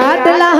কাটলা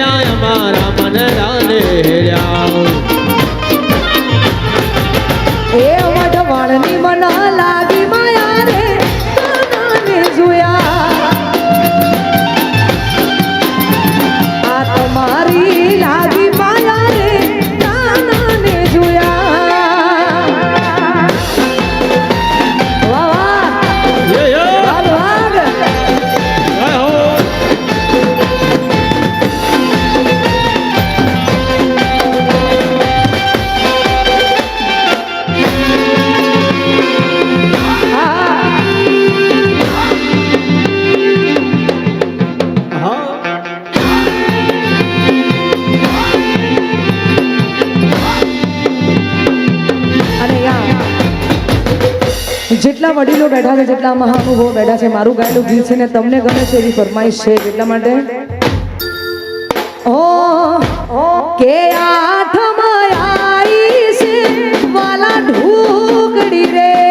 પીતાંબર મેલ્યા મારા મનડા જેટલા વડીલો બેઠા છે, જેટલા મહાનુભવો બેઠા છે, મારું ગાયેલું ગીત છે ને તમને ગમે છે એવી ફરમાઈશ છે, એટલા માટે. ઓ કે આઠ છે, વાલા ઢૂકડી રે.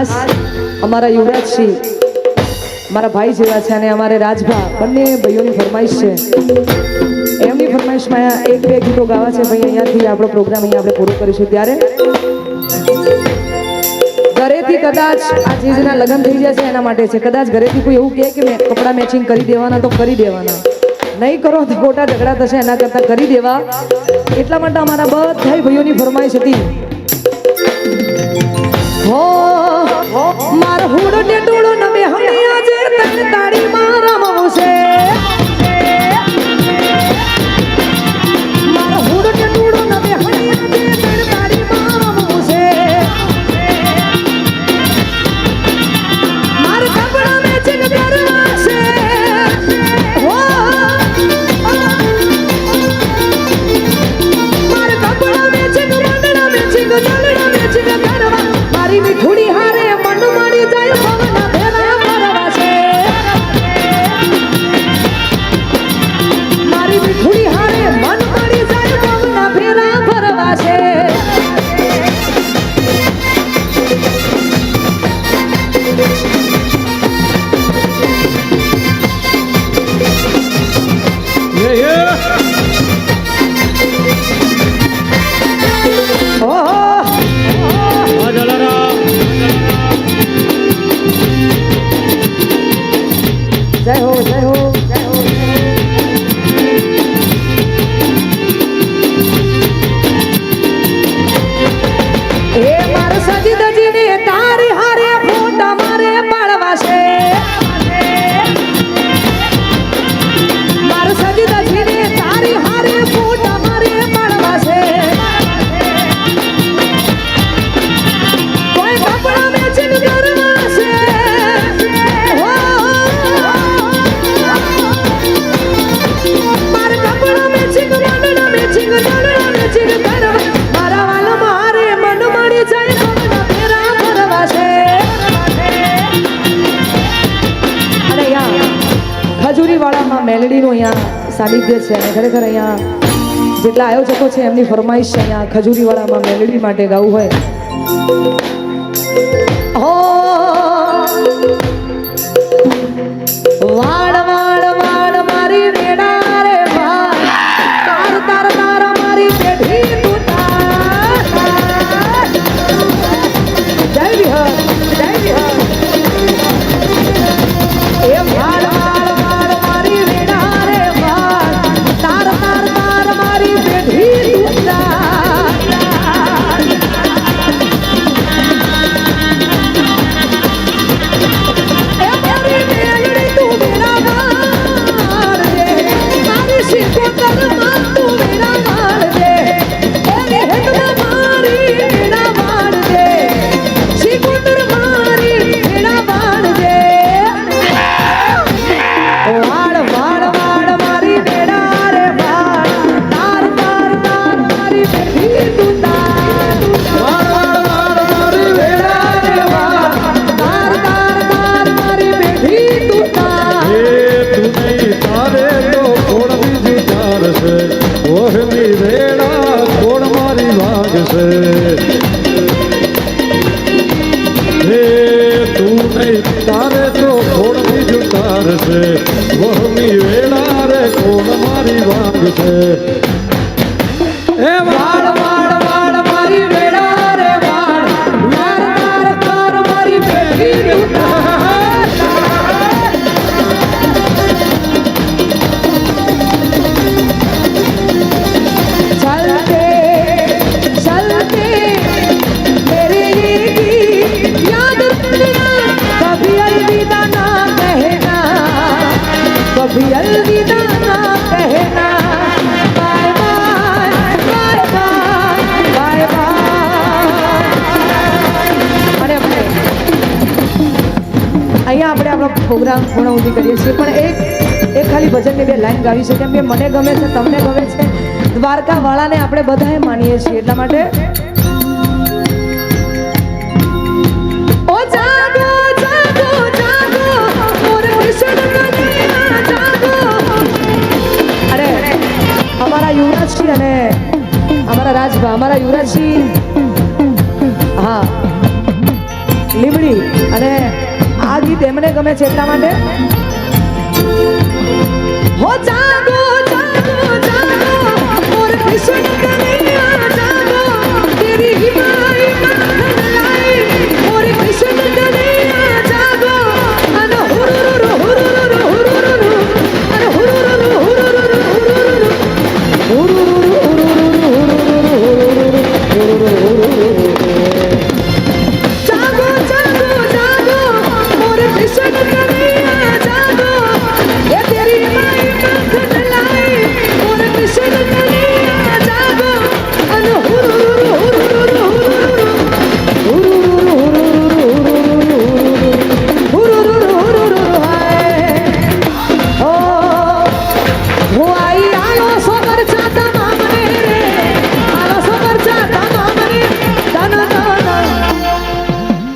ખાસ અમારા યુવરાજસિંહ મારા ભાઈ જેવા છે અને અમારે રાજભા, બંને ભાઈઓની ફરમાઈશ છે. એમની ફરમાઈશમાં એક બે ગીતો ગાવા છે. ભાઈ, અહીંયાથી આપણો પ્રોગ્રામ અહીંયા આપણે પૂરો કરીશું ત્યારે. ઘરેથી કદાચ આ ચીજના લગ્ન થઈ જશે એના માટે છે. કદાચ ઘરેથી કોઈ એવું કહે કે મેં કપડાં મેચિંગ કરી દેવાના તો કરી દેવાના. નહીં કરો તો ખોટા ઝઘડા થશે, એના કરતાં કરી દેવા. એટલા માટે અમારા બધા ભાઈઓની ફરમાઈશ હતી. હો માર હુડ ને ડોળો નમે હણિયા જે તન તાળી મારા મવશે માર જય હો જય હો. મેલડીનું અહીંયા સાનિધ્ય છે અને ખરેખર અહીંયા જેટલા આયોજકો છે એમની ફરમાઈશ છે અહીંયા ખજૂરીવાળામાં મેલડી માટે ગાવું હોય. તારે તો ખોળની જ તારશે વહમી વેળા રે કોણ મારી વાગશે પ્રોગ્રામ પૂર્ણ સુધી કરીએ છીએ. પણ એક એ ખાલી ભજનની બે લાઈન ગાવી છે. કેમ કે મને ગમે છે, તમને ગમે છે, દ્વારકાવાળાને આપણે બધાએ માનીએ છીએ. એટલા માટે અમારા યુવરાજસિંહ અને અમારા રાજભા, અમારા યુવરાજસિંહ. હા. લીમડી અને તેમને ગમે છે એટલા માટે? હો જાગો જાગો જાગો મોર કૃષ્ણ